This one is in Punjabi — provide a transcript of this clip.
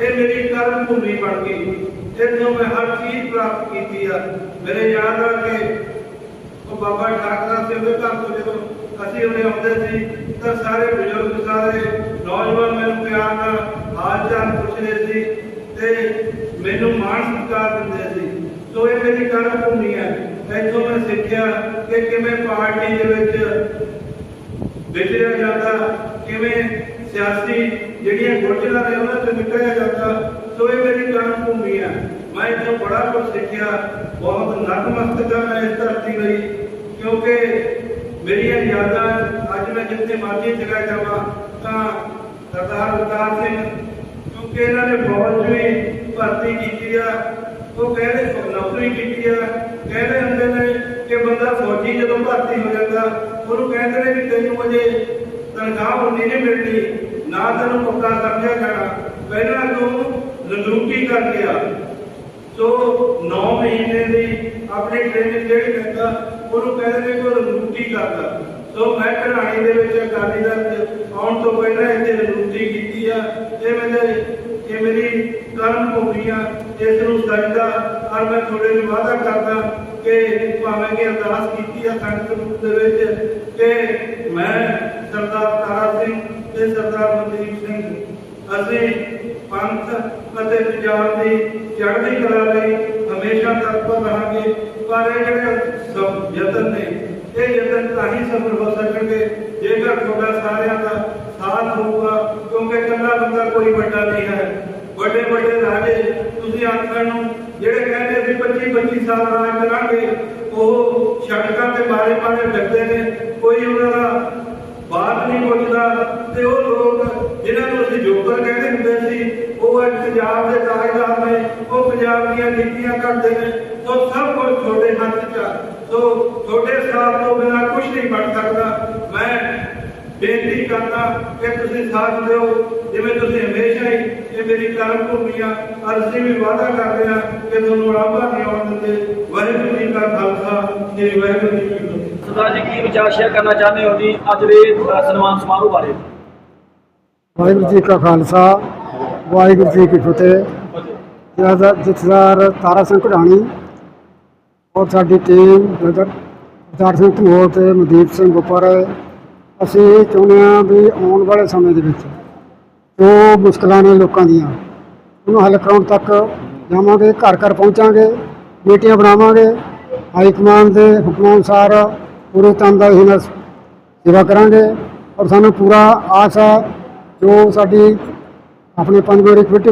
ਇਹ ਮੇਰੀ ਕਰਮ ਭੂਮੀ ਬਣ ਗਈ। ਇੱਥੋਂ ਮੈਂ ਹਰ ਚੀਜ਼ ਪ੍ਰਾਪਤ ਕੀਤੀ ਆ, ਮੇਰੇ ਯਾਦ ਆ ਕਿ ਉਹ ਬਾਬਾ ਠਾਕਰਾ ਸਿੰਘ ਦੇ ਘਰ ਤੋਂ ਜਦੋਂ ਅਸੀਂ ਉਹਨੇ ਆਉਂਦੇ ਸੀ, ਤਾਂ ਸਾਰੇ ਬਜ਼ੁਰਗ, ਸਾਰੇ ਨੌਜਵਾਨ ਮੈਨੂੰ ਪਿਆਰ ਨਾਲ ਹਾਲ ਚਾਲ ਪੁੱਛਦੇ ਸੀ ਤੇ ਮੈਨੂੰ ਮਾਣ ਸਤਿਕਾਰ ਦਿੰਦੇ ਸੀ। ਸੋ ਇਹ ਮੇਰੀ ਕਰਮ ਭੂਮੀ ਹੈ। ਇੱਥੋਂ ਮੈਂ ਸਿੱਖਿਆ ਕਿ ਕਿਵੇਂ ਪਾਰਟੀ ਦੇ ਵਿੱਚ ਵਿਚਰਿਆ ਜਾਂਦਾ, ਕਿਵੇਂ ਸਿਆਸੀ ਜਿਹੜੀਆਂ ਗੁਰਜਰਾਂ ਨੇ ਉਹਨਾਂ ਤੋਂ ਨਿਕਲਿਆ ਜਾਂਦਾ, ਸੋ ਇਹ ਮੇਰੀ ਜਨਮ ਭੂਮੀ ਹੈ ਮੈਂ ਇੱਥੋਂ ਬੜਾ ਕੁਝ ਸਿੱਖਿਆ, ਬਹੁਤ ਨਤਮਸਤਕ ਹਾਂ ਮੈਂ ਇਸ ਧਰਤੀ ਲਈ, ਕਿਉਂਕਿ ਮੇਰੀਆਂ ਯਾਦਾਂ ਅੱਜ ਮੈਂ ਜਿੱਥੇ ਮਰਜ਼ੀ ਜਗ੍ਹਾ ਜਾਵਾਂ, ਤਾਂ ਸਰਦਾਰ ਬਲਕਾਰ ਸਿੰਘ, ਕਿਉਂਕਿ ਇਹਨਾਂ ਨੇ ਫੌਜ ਵੀ ਭਰਤੀ ਕੀਤੀ ਆ, ਉਹ ਕਹਿੰਦੇ ਨੌਕਰੀ ਕੀਤੀ ਆ, ਕਹਿੰਦੇ ਹੁੰਦੇ ਨੇ ਕਿ ਬੰਦਾ ਫੌਜੀ ਜਦੋਂ ਭਰਤੀ ਹੋ ਜਾਂਦਾ, ਉਹਨੂੰ ਕਹਿੰਦੇ ਨੇ ਵੀ ਤੈਨੂੰ ਅਜੇ ਤਨਖਾਹ ਉਨੀ ਨਹੀਂ ਮਿਲਣੀ। ਨਾ ਤੈਨੂੰ ਪੱਕਾ ਸਮਝਿਆ ਜਾਣਾ। ਪਹਿਲਾਂ ਤੂੰ ਲੰਦੂਕੀ ਕਰਕੇ ਆ ਸੋ 9 ਮਹੀਨੇ ਦੀ ਆਪਣੀ ਟ੍ਰੇਨਿੰਗ ਜਿਹੜੀ ਲੈਂਦਾ ਉਹਨੂੰ ਕਹਿੰਦੇ ਨੇ ਕਿ ਉਹ ਕਰਦਾ। ਸੋ ਮੈਂ ਕਢਾਣੀ ਦੇ ਵਿੱਚ ਅਕਾਲੀ ਦਲ ਆਉਣ ਤੋਂ ਪਹਿਲਾਂ ਇੱਥੇ ਲੰਦੂਕੀ ਕੀਤੀ ਆ। ਇਹ ਮੇਰੇ, ਇਹ ਮੇਰੀ ਕਰਮ ਭੂਮੀ ਆ। ਇਸ ਨੂੰ ਸਜਦਾ ਔਰ ਮੈਂ ਤੁਹਾਡੇ ਨੂੰ ਵਾਅਦਾ ਕਰਦਾ ਕਿ ਭਾਵੇਂ ਕਿ ਅਰਦਾਸ ਕੀਤੀ ਆ ਸੰਗਤ ਰੂਪ ਦੇ ਵਿੱਚ, ਕਿ ਮੈਂ ਸਰਦਾਰ ਤਾਰਾ ਸਿੰਘ ਤੇ ਸਰਦਾਰ ਮਨਦੀਪ ਸਿੰਘ ਅਸੀਂ ਪੰਥ ਅਤੇ ਪੰਜਾਬ ਦੀ ਚੜ੍ਹਦੀ ਕਲਾ ਲਈ ਹਮੇਸ਼ਾ ਤਤਪਰ ਰਹਾਂਗੇ। ਪਰ ਇਹ ਜਿਹੜੇ ਯਤਨ ਨੇ, ਇਹ ਯਤਨ ਤਾਂ ਹੀ ਸਫਲ ਹੋ ਸਕਣਗੇ। ਜੇਕਰ ਤੁਹਾਡਾ ਸਾਰਿਆਂ ਦਾ ਸਾਥ ਹੋਊਗਾ, ਕਿਉਂਕਿ ਇਕੱਲਾ ਬੰਦਾ ਕੋਈ ਵੱਡਾ ਨਹੀਂ ਹੈ। ਵੱਡੇ ਵੱਡੇ ਰਾਜੇ, ਤੁਸੀਂ ਆਖਣ ਨੂੰ ਜਿਹੜੇ ਕਹਿੰਦੇ ਅਸੀਂ 25 25 ਸਾਲ ਰਾਜ ਕਰਾਂਗੇ, ਉਹ ਸੜਕਾਂ ਤੇ ਮਾਰੇ ਮਾਰੇ ਡਰਦੇ ਨੇ। ਕੋਈ ਉਹਨਾਂ ਦਾ ਬਾਤ ਨਹੀਂ ਪੁੱਛਦਾ, ਤੇ ਉਹ ਲੋਕ ਜਿਹਨਾਂ ਨੂੰ ਅਸੀਂ ਜੋਕਰ ਕਹਿੰਦੇ ਹੁੰਦੇ ਸੀ ਉਹ ਅੱਜ ਪੰਜਾਬ ਦੇ ਤਾਜਦਾਰ ਨੇ ਉਹ ਪੰਜਾਬ ਦੀਆਂ ਨੀਤੀਆਂ ਕਰਦੇ ਨੇ ਸੋ ਸਭ ਕੁਝ ਤੁਹਾਡੇ ਹੱਥ 'ਚ ਆ। ਸੋ ਤੁਹਾਡੇ ਸਾਥ ਤੋਂ ਬਿਨਾਂ ਕੁਝ ਨਹੀਂ ਬਣ ਸਕਦਾ। ਮੈਂ ਬੇਨਤੀ ਕਰਦਾ ਕਿ ਤੁਸੀਂ ਸਾਥ ਦਿਓ। ਜਿਵੇਂ ਤੁਸੀਂ ਹਮੇਸ਼ਾ ਹੀ ਇਹ ਮੇਰੀ ਕਰਮ ਭੂਮੀ ਆ ਔਰ ਅਸੀਂ ਵੀ ਵਾਅਦਾ ਕਰਦੇ ਹਾਂ ਕਿ ਤੁਹਾਨੂੰ ਰਾਮਾ ਨਹੀਂ ਆਉਣ ਦਿੰਦੇ। ਵਾਹਿਗੁਰੂ ਜੀ ਕਾ ਖਾਲਸਾ ਸ੍ਰੀ ਵਾਹਿਗੁਰੂ ਜੀ ਕੀ ਫਤਿਹ। ਸਰਦਾਰ ਜੀ ਕੀ ਵਿਚਾਰ ਸ਼ੇਅਰ ਕਰਨਾ ਚਾਹੁੰਦੇ ਹੋ ਜੀ ਅੱਜ ਦੇ ਸਨਮਾਨ ਸਮਾਰੋਹ ਬਾਰੇ? ਵਾਹਿਗੁਰੂ ਜੀ ਕਾ ਖਾਲਸਾ ਵਾਹਿਗੁਰੂ ਜੀ ਕੀ ਫਤਿਹ। ਜਥੇਦਾਰ ਤਾਰਾ ਸਿੰਘ ਕਢਾਣੀ ਔਰ ਸਾਡੀ ਟੀਮ ਜਦਰ ਸਿੰਘ ਧੂਰ ਤੇ ਮਨਦੀਪ ਸਿੰਘ ਉੱਪਰ ਅਸੀਂ ਇਹ ਚਾਹੁੰਦੇ ਹਾਂ ਵੀ ਆਉਣ ਵਾਲੇ ਸਮੇਂ ਦੇ ਵਿੱਚ ਜੋ ਮੁਸ਼ਕਲਾਂ ਨੇ ਲੋਕਾਂ ਦੀਆਂ, ਉਹਨੂੰ ਹੱਲ ਕਰਾਉਣ ਤੱਕ ਜਾਵਾਂਗੇ, ਘਰ ਘਰ ਪਹੁੰਚਾਂਗੇ, ਮੀਟਿੰਗਾਂ ਬਣਾਵਾਂਗੇ, ਹਾਈ ਕਮਾਂਡ ਦੇ ਹੁਕਮਾਂ ਅਨੁਸਾਰ ਪੂਰੇ ਦਾ ਨਾਲ ਸੇਵਾ ਕਰਾਂਗੇ ਔਰ ਸਾਨੂੰ ਪੂਰਾ ਆਸ ਹੈ ਜੋ ਸਾਡੀ अपने पनगोरी खुटी